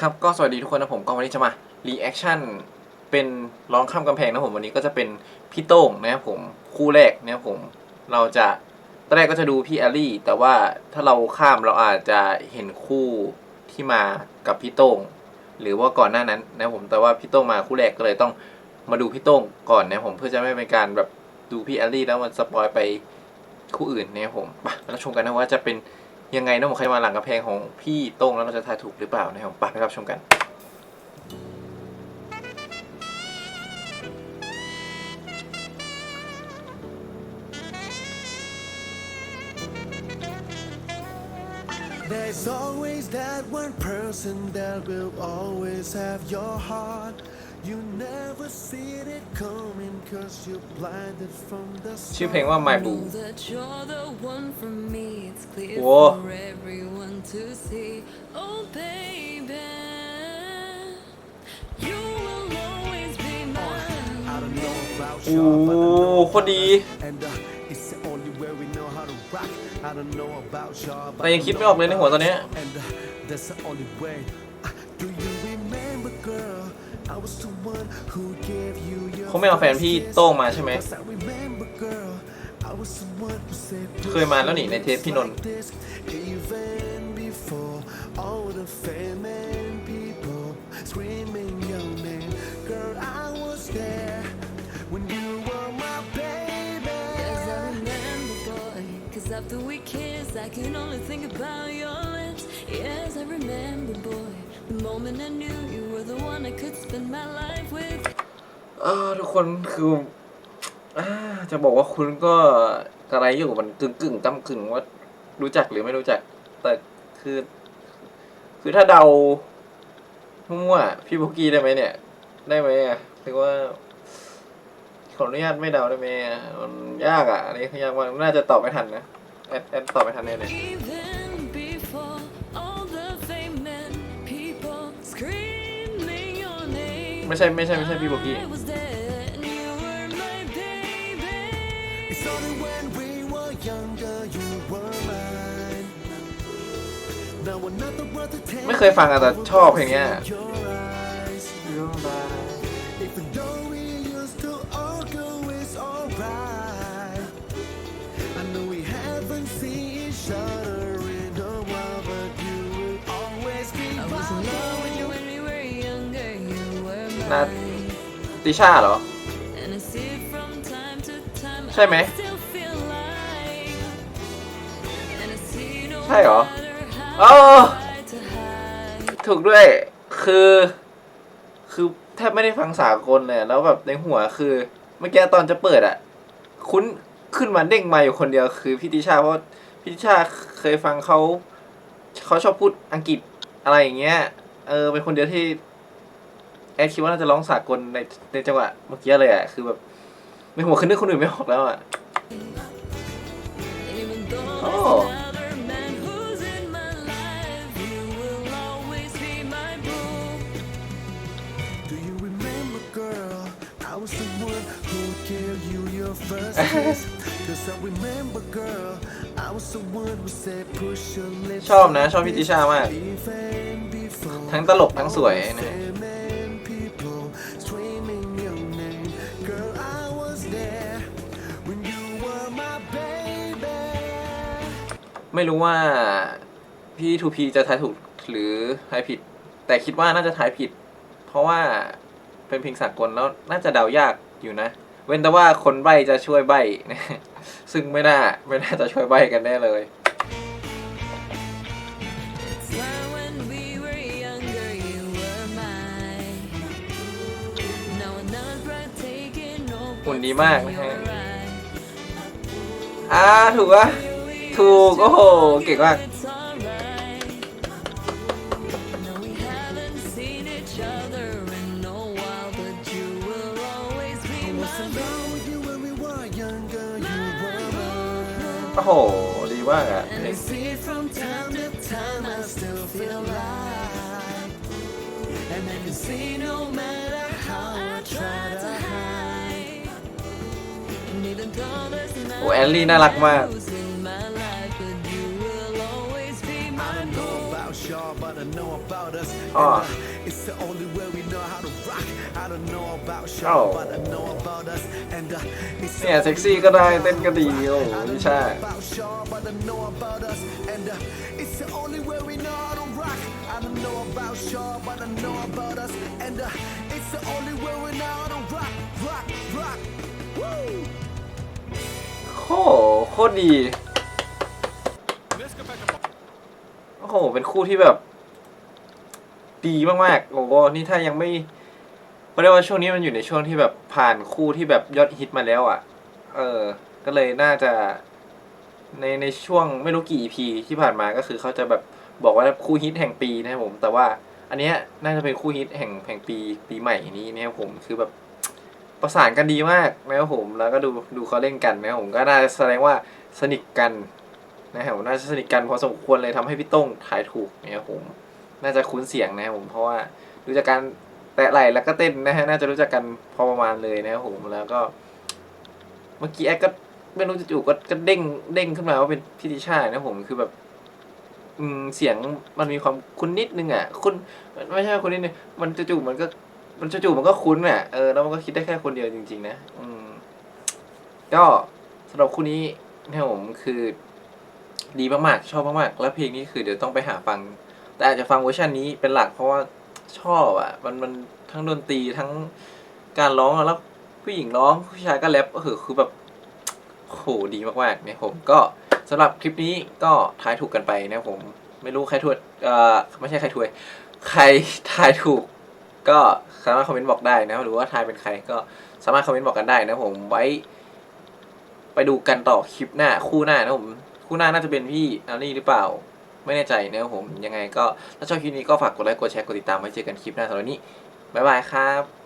ครับก็สวัสดีทุกคนนะผมก็วันนี้จะมารีแอคชั่นเป็นร้องข้ามกำแพงนะผมวันนี้ก็จะเป็นพี่โต้งนะครับผมคู่แรกนะครับผมเราจะตอนแรกก็จะดูพี่แอลลี่ แต่ว่าถ้าเราข้ามเราอาจจะเห็นคู่ที่มากับพี่โต้งหรือว่าก่อนหน้านั้นนะครับผมแต่ว่าพี่โต้งมาคู่แรกก็เลยต้องมาดูพี่โต้งก่อนนะครับผมเพื่อจะไม่เป็นการแบบดูพี่แอลลี่แล้วมันสปอยไปคู่อื่นนะครับผมไปแล้วชมกันนะว่าจะเป็น ยังไงน้องใครมาหลังกระแพงของพี่โต้งแล้วเราจะทายถูกหรือเปล่านะครับไปไปรับชมกัน There's always that one person that will always have your heart. You never see it coming cause you're blinded from the ชื่อเพลงว่า My Boo Know that you're the one for me. It's clear Whoa. for everyone to see. Oh, baby, you will always be mine. I don't know about โอ้ you, but I know โคตรดี And uh, it's the only way we know how to rock. I don't know about y'all, but แต่ยังคิดไม่ออกเลยในหัวตอนเนี้ เขาไม่เอาแฟนพี่โต้งมาใช่ไหม Yes, I remember, girl. I was the one who said เคยมาแล้วนี่ในเทปพี่นนท์ ออทุกคนคืออ่าจะบอกว่าคุณก็กระไรอยู่มันกึ่งกึ่งๆกำกึ่งว่ารู้จักหรือไม่รู้จัก แต่คือ คือถ้าเดามั่วๆพี่บุกกี้ได้ไหมเนี่ย ได้ไหมอะคือว่าขออนุญาตไม่เดาได้ไหมอะมันยากอะอันนี้ยากมากน่าจะตอบไม่ทันนะแอดแอดตอบไม่ทันแน่เลย ไม่ใช่ไม่ใช่ไม่ใช่พี่บุกกี้ I was there and you were my baby. It's only when we were younger you were mine. Now another brother takes ไม่เคยฟังอะแต่ชอบเพลงเนี้ย were Not- mine. ติชาเหรอ ใช่ไหม ใช่เหรอ matter อ๋อ how I try to hide. ถูกด้วย คือ คือแทบไม่ได้ฟังสากลเลย แล้วแบบในหัวคือ เมื่อกี้ตอนจะเปิดอะคุ้นขึ้นมาเด้งมาอยู่คนเดียวคือพี่ติชาเพราะพี่ติชาเคยฟังเขาเขาชอบพูดอังกฤษอะไรอย่างเงี้ย เออ เป็นคนเดียวที่ อดคิดว่าน่าจะร้องสากลในในจังหวะเมื่อกี้เลยอะคือแบบในหัวคือนึกคนอื่นไม่ออกแล้วอะ And even though Oh. there's another man who's in my life, you will always be my boo. Do you remember, girl? I was the one who gave you your first kiss. Cause I remember, girl. I was the one who said, push your lips. ชอบนะ ชอบพี่ติชามาก Even before ทั้งตลกทั้งสวยนะ ไม่รู้ว่าพี่ทูพีจะทายถูกหรือทายผิด แต่คิดว่าน่าจะทายผิด เพราะว่าเป็นเพลงสากลแล้วน่าจะเดายากอยู่นะ เว้นแต่ว่าคนใบจะช่วยใบนะซึ่งไม่น่าไม่น่าจะช่วยใบกันแน่เลย It's like when we were younger, you were mine. Now I'm not breathtaking, no หุ่นดีมากนะฮะ you're right. อ่าถูกปะ ถูก โอ้โห เก่งมาก โอ้โห ดีมากอะ And I can โอ้แอลลี่น่ารักมาก Oh. uh, it's the only way we know how to rock. I don't know about y'all, Oh. but I know about us. And uh, it's the เนี่ยเซ็กซี่ก็ได้เต้นก็ดีโอ้โหพี่ชา about y'all, but I know about us. And uh, it's the only way we know how to rock. I don't know about y'all, but I know about us. And uh, it's the only way we know how to rock, rock, rock. Woo! โอ้โหโคตรดี โอ้โห เป็นคู่ที่แบบ ดีมากๆโอ้โหนี่ถ้ายังไม่เราะได้ว่าช่วงนี้มันอยู่ในช่วงที่แบบผ่านคู่ที่แบบยอดฮิตมาแล้วอะ เออ ก็เลยน่าจะ ในในช่วงไม่รู้กี่ EP ที่ผ่านมาก็คือเขาจะแบบบอกว่าคู่ฮิตแห่งปีนะครับผม แต่ว่าอันเนี้ยน่าจะเป็นคู่ฮิตแห่งแห่งปีปีใหม่นี้นะครับผมคือแบบประสานกันดีมากนะครับผม แล้วก็ดูดูเขาเล่นกันนะครับผมก็น่าจะแสดงว่าสนิทกันนะครับผมน่าจะสนิทกันพอสมควรเลยทำให้พี่ต้งทายถูกนะครับผม น่าจะคุ้นเสียงนะครับผมเพราะว่าดูจากการแตะไหล่แล้วก็เต้นนะฮะน่าจะรู้จักกันพอประมาณเลยนะครับผมแล้วก็ เมื่อกี้แอดก็ไม่รู้จู่ๆก็ก็เด้งเด้งขึ้นมาว่าเป็นพี่ติชานะผมคือแบบ อืมเสียงมันมีความคุ้นนิดนึงอะคุ้นไม่ใช่คุ้นนิดนึงมันจู่ๆมันก็ มันจู่ๆมันก็คุ้นอะเออแล้วมันก็คิดได้แค่คนเดียวจริง ๆ นะอืมก็สำหรับคู่นี้นะครับผมคือ ดีมากๆชอบมากๆแล้วเพลงนี้คือเดี๋ยวต้องไปหาฟัง แต่อาจจะฟังเวอร์ชันนี้เป็นหลักเพราะว่าชอบอะ มันมันทั้งดนตรีทั้งการร้องแล้วผู้หญิงร้องผู้ชายก็แรปก็คือคือแบบโหดีมากๆเนี่ยผมก็สำหรับคลิปนี้ก็ทายถูกกันไปนะผม ไม่รู้ใครถูกเอ่อไม่ใช่ใครถูกใครทายถูก ก็สามารถคอมเมนต์บอกได้นะหรือว่าทายเป็นใครก็สามารถคอมเมนต์บอกกันได้นะผมไว้ ไปดูกันต่อคลิปหน้าคู่หน้านะผม คู่หน้าน่าจะเป็นพี่อันนี่หรือเปล่า ไม่แน่ใจนะครับผมยังไงก็ถ้าชอบคลิปนี้ก็ฝากกดไลค์กดแชร์กดติดตามไว้เจอกันคลิปหน้าสำหรับวันนี้บ๊ายบายครับ